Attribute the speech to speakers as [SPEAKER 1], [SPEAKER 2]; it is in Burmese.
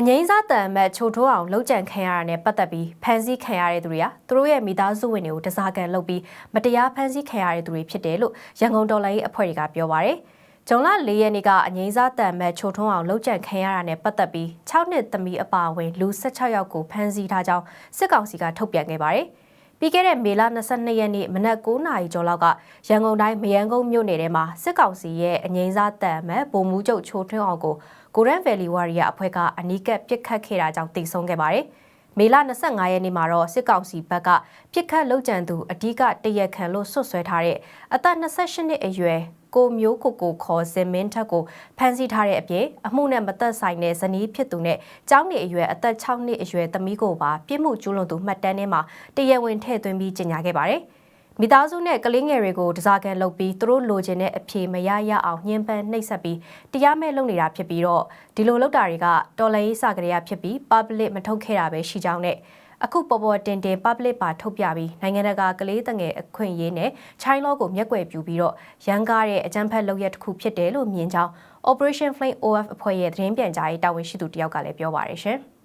[SPEAKER 1] အငိမ့်စားတန်အမတ်ချိုထိုးအောင်လှုပ်ကြံခံရတာနဲ့ပတ်သက်ပြီးဖမ်းဆီးခံရတဲ့သူတွေကသူတို့ရဲ့မိသားစုဝင်တွေကိုတစားကန်လုပ်ပြီးမတရားဖမ်းဆီးခံရတဲ့သူတွေဖြစ်တယ်လို့ရန်ကုန်တော်လိုင်းရေးအဖွဲ့တွေကပြောပါရယ်။ဂျုံလ၄ရက်နေ့ကအငိမ့်စားတန်အမတ်ချိုထုံးအောင်လှုပ်ကြံခံရတာနဲ့ပတ်သက်ပြီး6နှစ်သမီးအပါအဝင်လူ16ယောက်ကိုဖမ်းဆီးထားကြောင်းစစ်ကောင်စီကထုတ်ပြန်ခဲ့ပါရယ်။ ပြီးခဲ့တဲ့မေလ22ရက်နေ့မနက်9:00နာရီကျော်လောက်ကရန်ကုန်တိုင်းမယန်းကုန်းမြို့နယ်ထဲမှာစစ်ကောင်စီရဲ့အငိမ့်စားတန်အမတ်ဗိုလ်မှူးချုပ်ချိုထွန်းအောင်ကိုကိုရန်ဗယ်လီဝါရီယာအဖွဲ့ကအနီးကပ်ပစ်ခတ်ခဲ့တာကြောင့်တိတ်ဆုံးခဲ့ပါတယ်။ မေလ25ရက်နေ့မှာတော့စစ်ကောင်စီဘက်ကပြစ်ခတ်လောက်ကျန်သူအ धिक တရက်ခံလို့ဆွတ်ဆွဲထားတဲ့အသက်28နှစ်အရွယ်ကိုမျိုးကိုကိုခေါ်စင်မင်းထက်ကိုဖမ်းဆီးထားတဲ့အပြင်အမှုနဲ့မသက်ဆိုင်တဲ့ဇနီးဖြစ်သူနဲ့ကျောင်းနေအရွယ်အသက်6နှစ်အရွယ်သမီးကိုပါပြစ်မှုကျူးလွန်သူမှတ်တမ်းထဲမှာတရက်ဝင်ထည့်သွင်းပြီးကြေညာခဲ့ပါတယ်။ မိသားစုနဲ့ကလေးငယ်တွေကိုတစားကန်လုပ်ပြီးသူတို့လိုချင်တဲ့အဖြေမရရအောင်ညှဉ်းပန်းနှိပ်စက်ပြီးတရားမဲ့လုပ်နေတာဖြစ်ပြီးတော့ဒီလိုလုပ်တာတွေကတော်လှန်ရေးစကြရဖြစ်ပြီး public မထုတ်ခဲ့တာပဲရှိကြောင်းနဲ့အခုပေါ်ပေါ်တင်တင် public ပါထုတ်ပြပြီးနိုင်ငံတကာကလေးတငယ်အခွင့်အရေးနဲ့ China law ကိုမျက်ကွယ်ပြုပြီးတော့ရန်ကားတဲ့အကြမ်းဖက်လုပ်ရက်တစ်ခုဖြစ်တယ်လို့မြင်ကြောင်း Operation Flame OF အဖွဲ့ရဲ့သတင်းပြန်ကြားရေးတာဝန်ရှိသူတယောက်ကလည်းပြောပါတယ်ရှင်။